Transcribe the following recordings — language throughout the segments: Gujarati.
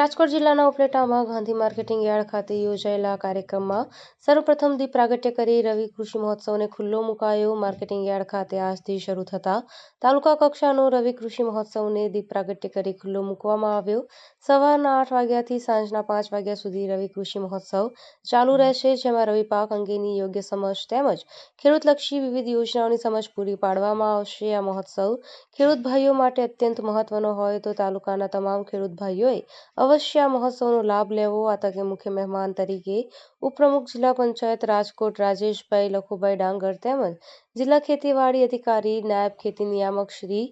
રાજકોટ જિલ્લાના ઉપલેટામાં ગાંધી માર્કેટિંગ યાર્ડ ખાતે યોજાયેલા કાર્યક્રમમાં સર્વપ્રથમ દીપ પ્રાગટ્ય કરી રવિ કૃષિ મહોત્સવને ખુલ્લો મુકાયો. માર્કેટિંગ યાર્ડ ખાતે આજથી શરૂ થતા તાલુકા કક્ષાનો રવિ કૃષિ મહોત્સવને દીપ પ્રાગટ્ય કરી ખુલ્લો મૂકવામાં આવ્યો. સવારના આઠ વાગ્યાથી સાંજના પાંચ વાગ્યા સુધી રવિ કૃષિ મહોત્સવ ચાલુ રહેશે, જેમાં રવિ પાક અંગેની યોગ્ય સમજ તેમજ ખેડૂતલક્ષી વિવિધ યોજનાઓની સમજ પૂરી પાડવામાં આવશે. આ મહોત્સવ ખેડૂત ભાઈઓ માટે અત્યંત મહત્વનો હોય તો તાલુકાના તમામ ખેડૂત ભાઈઓએ અવશ્ય આ મહોત્સવનો લાભ લેવો. આ તકે મુખ્ય મહેમાન તરીકે ઉપપ્રમુખ જિલ્લા પંચાયત રાજકોટ રાજેશભાઈ, લખુભાઈ ડાંગર તેમજ જિલ્લા ખેતીવાડી અધિકારી, નાયબ ખેતી નિયામક શ્રી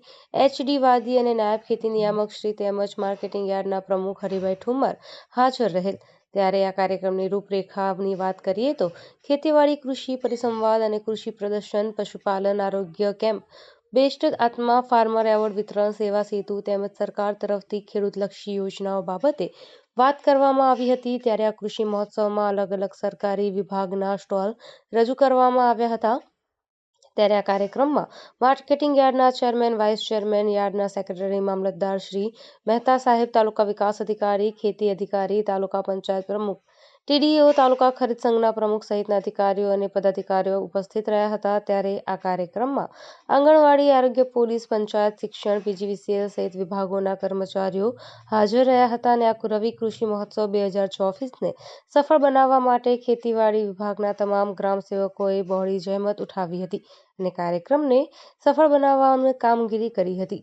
એચ ડી વાદી અને નાયબ ખેતી નિયામક શ્રી તેમજ માર્કેટિંગ યાર્ડના પ્રમુખ હરિભાઈ ઠુમર હાજર રહેલ. ત્યારે આ કાર્યક્રમની રૂપરેખાની વાત કરીએ તો ખેતીવાડી, કૃષિ પરિસંવાદ અને કૃષિ પ્રદર્શન, પશુપાલન, આરોગ્ય camp best Atma farmer award, વિતરણ, સેવા સેતુ તેમજ સરકાર તરફથી ખેડૂતલક્ષી યોજનાઓ બાબતે વાત કરવામાં આવી હતી. ત્યારે આ કૃષિ મહોત્સવમાં અલગ અલગ સરકારી વિભાગના સ્ટોલ રજૂ કરવામાં આવ્યા હતા. ત્યારે આ કાર્યક્રમમાં માર્કેટિંગ યાર્ડના ચેરમેન, વાઇસ ચેરમેન, યાર્ડના સેક્રેટરી, મામલતદાર શ્રી મહેતા સાહેબ, તાલુકા વિકાસ અધિકારી, ખેતી અધિકારી, તાલુકા પંચાયત પ્રમુખ ટીડીઓ તાલુકા ખરીદ સંઘના પ્રમુખ સહિતના અધિકારીઓ અને પદાધિકારીઓ ઉપસ્થિત રહ્યા હતા. ત્યારે આ કાર્યક્રમમાં આંગણવાડી, આરોગ્ય, પોલીસ, પંચાયત, શિક્ષણ, પીજીવીસીએલ સહિત વિભાગોના કર્મચારીઓ હાજર રહ્યા હતા અને આ રવિ કૃષિ મહોત્સવ બે હજાર ચોવીસને સફળ બનાવવા માટે ખેતીવાડી વિભાગના તમામ ગ્રામ સેવકોએ બહોળી જહેમત ઉઠાવી હતી અને કાર્યક્રમને સફળ બનાવવાની કામગીરી કરી હતી.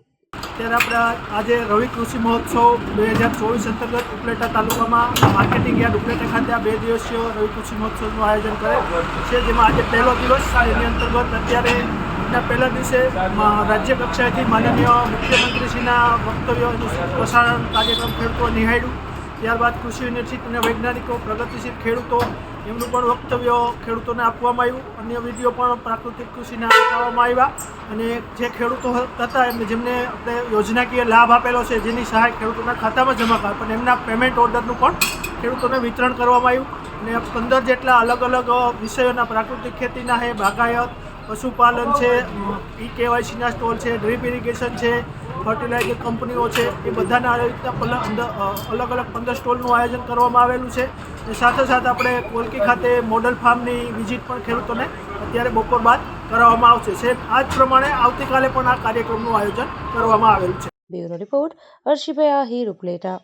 ત્યારે આપણે આજે રવિ કૃષિ મહોત્સવ બે હજાર ચોવીસ અંતર્ગત ઉપલેટા તાલુકામાં માર્કેટિંગ યાર્ડ ઉપલેટા ખાતે આ બે દિવસીય રવિ કૃષિ મહોત્સવનું આયોજન કરે છે, જેમાં આજે પહેલો દિવસ એની અંતર્ગત અત્યારે પહેલા દિવસે રાજ્ય કક્ષાએથી માનનીય મુખ્યમંત્રીશ્રીના વક્તવ્યોનું પ્રસારણ કાર્યક્રમ ખેડૂતો નિહાળ્યું. ત્યારબાદ કૃષિ યુનિવર્સિટી વૈજ્ઞાનિકો, પ્રગતિશીલ ખેડૂતો, એમનું પણ વક્તવ્ય ખેડૂતોને આપવામાં આવ્યું. અન્ય વીડિયો પણ પ્રાકૃતિક કૃષિના બતાવવામાં આવ્યા અને જે ખેડૂતો હતા એમને જેમને આપણે યોજનાકીય લાભ આપેલો છે, જેની સહાય ખેડૂતોના ખાતામાં જમા કરાય પણ એમના પેમેન્ટ ઓર્ડરનું પણ ખેડૂતોને વિતરણ કરવામાં આવ્યું. અને પંદર જેટલા અલગ અલગ વિષયોના પ્રાકૃતિક ખેતીના છે બાગાયત પશુપાલન છે, ઈ કેવાયસીના સ્ટોલ છે, ડ્રીપ ઇરિગેશન છે, ફર્ટિલાઇઝર કંપનીઓ છે, એ બધાના આવી રીતના અલગ અલગ પંદર સ્ટોલનું આયોજન કરવામાં આવેલું છે. અને સાથે સાથે આપણે કોલકી ખાતે મોડલ ફાર્મની વિઝિટ પણ ખેડૂતોને અત્યારે બપોર બાદ કરાવવામાં આવશે. છે આ જ પ્રમાણે આવતીકાલે પણ આ કાર્યક્રમનું આયોજન કરવામાં આવેલું છે. Bureau report Harshibhai Ahir Upleta.